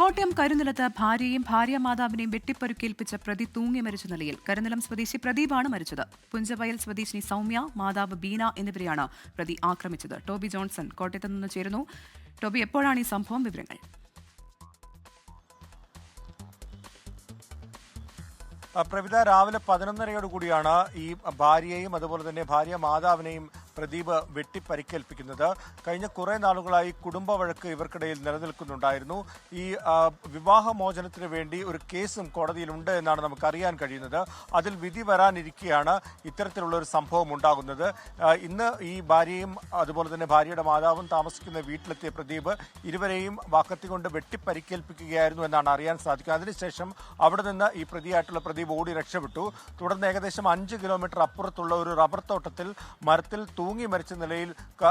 കോട്ടയം കരുനിലത്ത് ഭാര്യയും ഭാര്യ മാതാവിനെയും വെട്ടിപ്പരുക്കേൽപ്പിച്ച പ്രതി തൂങ്ങി മരിച്ച നിലയിൽ കരുനിലം സ്വദേശി പ്രദീപാണ് മരിച്ചത്. പുഞ്ചവയൽ സ്വദേശിനി സൗമ്യ മാതാവ് ബീന എന്നിവരെയാണ് പ്രതി ആക്രമിച്ചത്. ടോബി ജോൺസൺ കോട്ടയത്ത് നിന്ന് ചേരുന്നു. ടോബി എപ്പോഴാണ് ഈ സംഭവം വിവരങ്ങൾ? പ്രവിത രാവിലെ പതിനൊന്നരയോട് കൂടിയാണ് ഈ ഭാര്യയെയും അതുപോലെ തന്നെ ഭാര്യ മാതാവിനെയും പ്രദീപ് വെട്ടിപ്പരിക്കേൽപ്പിക്കുന്നത്. കഴിഞ്ഞ കുറേ നാളുകളായി കുടുംബ വഴക്ക് ഇവർക്കിടയിൽ നിലനിൽക്കുന്നുണ്ടായിരുന്നു. ഈ വിവാഹമോചനത്തിന് വേണ്ടി ഒരു കേസും കോടതിയിലുണ്ട് എന്നാണ് നമുക്ക് അറിയാൻ കഴിയുന്നത്. അതിൽ വിധി വരാനിരിക്കെയാണ് ഇത്തരത്തിലുള്ള ഒരു സംഭവം ഉണ്ടാകുന്നത്. ഇന്ന് ഈ ഭാര്യയും അതുപോലെ തന്നെ ഭാര്യയുടെ മാതാവും താമസിക്കുന്ന വീട്ടിലെത്തിയ പ്രദീപ് ഇരുവരെയും വാക്കത്തിക്കൊണ്ട് വെട്ടിപ്പരിക്കേൽപ്പിക്കുകയായിരുന്നു എന്നാണ് അറിയാൻ സാധിക്കുക അതിനുശേഷം അവിടെ നിന്ന് ഈ പ്രതിയായിട്ടുള്ള പ്രദീപ് ഓടി രക്ഷപ്പെട്ടു. തുടർന്ന് ഏകദേശം അഞ്ച് കിലോമീറ്റർ അപ്പുറത്തുള്ള ഒരു റബ്ബർ തോട്ടത്തിൽ മരത്തിൽ തൂങ്ങി മരിച്ച നിലയിൽ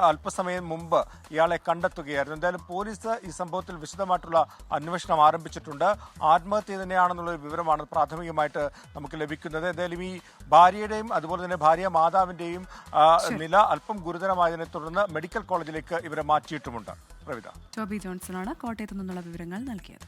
അല്പസമയം മുമ്പ് ഇയാളെ കണ്ടെത്തുകയായിരുന്നു. എന്തായാലും പോലീസ് ഈ സംഭവത്തിൽ വിശദമായിട്ടുള്ള അന്വേഷണം ആരംഭിച്ചിട്ടുണ്ട്. ആത്മഹത്യ തന്നെയാണെന്നുള്ള ഒരു വിവരമാണ് പ്രാഥമികമായിട്ട് നമുക്ക് ലഭിക്കുന്നത്. എന്തായാലും ഈ ഭാര്യയുടെയും അതുപോലെ തന്നെ ഭാര്യ മാതാവിന്റെയും നില അല്പം ഗുരുതരമായതിനെ തുടർന്ന് മെഡിക്കൽ കോളേജിലേക്ക് ഇവരെ മാറ്റിയിട്ടുമുണ്ട്. പ്രവിത. ടോബി ജോൺസണാണ് കോട്ടയത്ത് നിന്നുള്ള വിവരങ്ങൾ നൽകിയത്.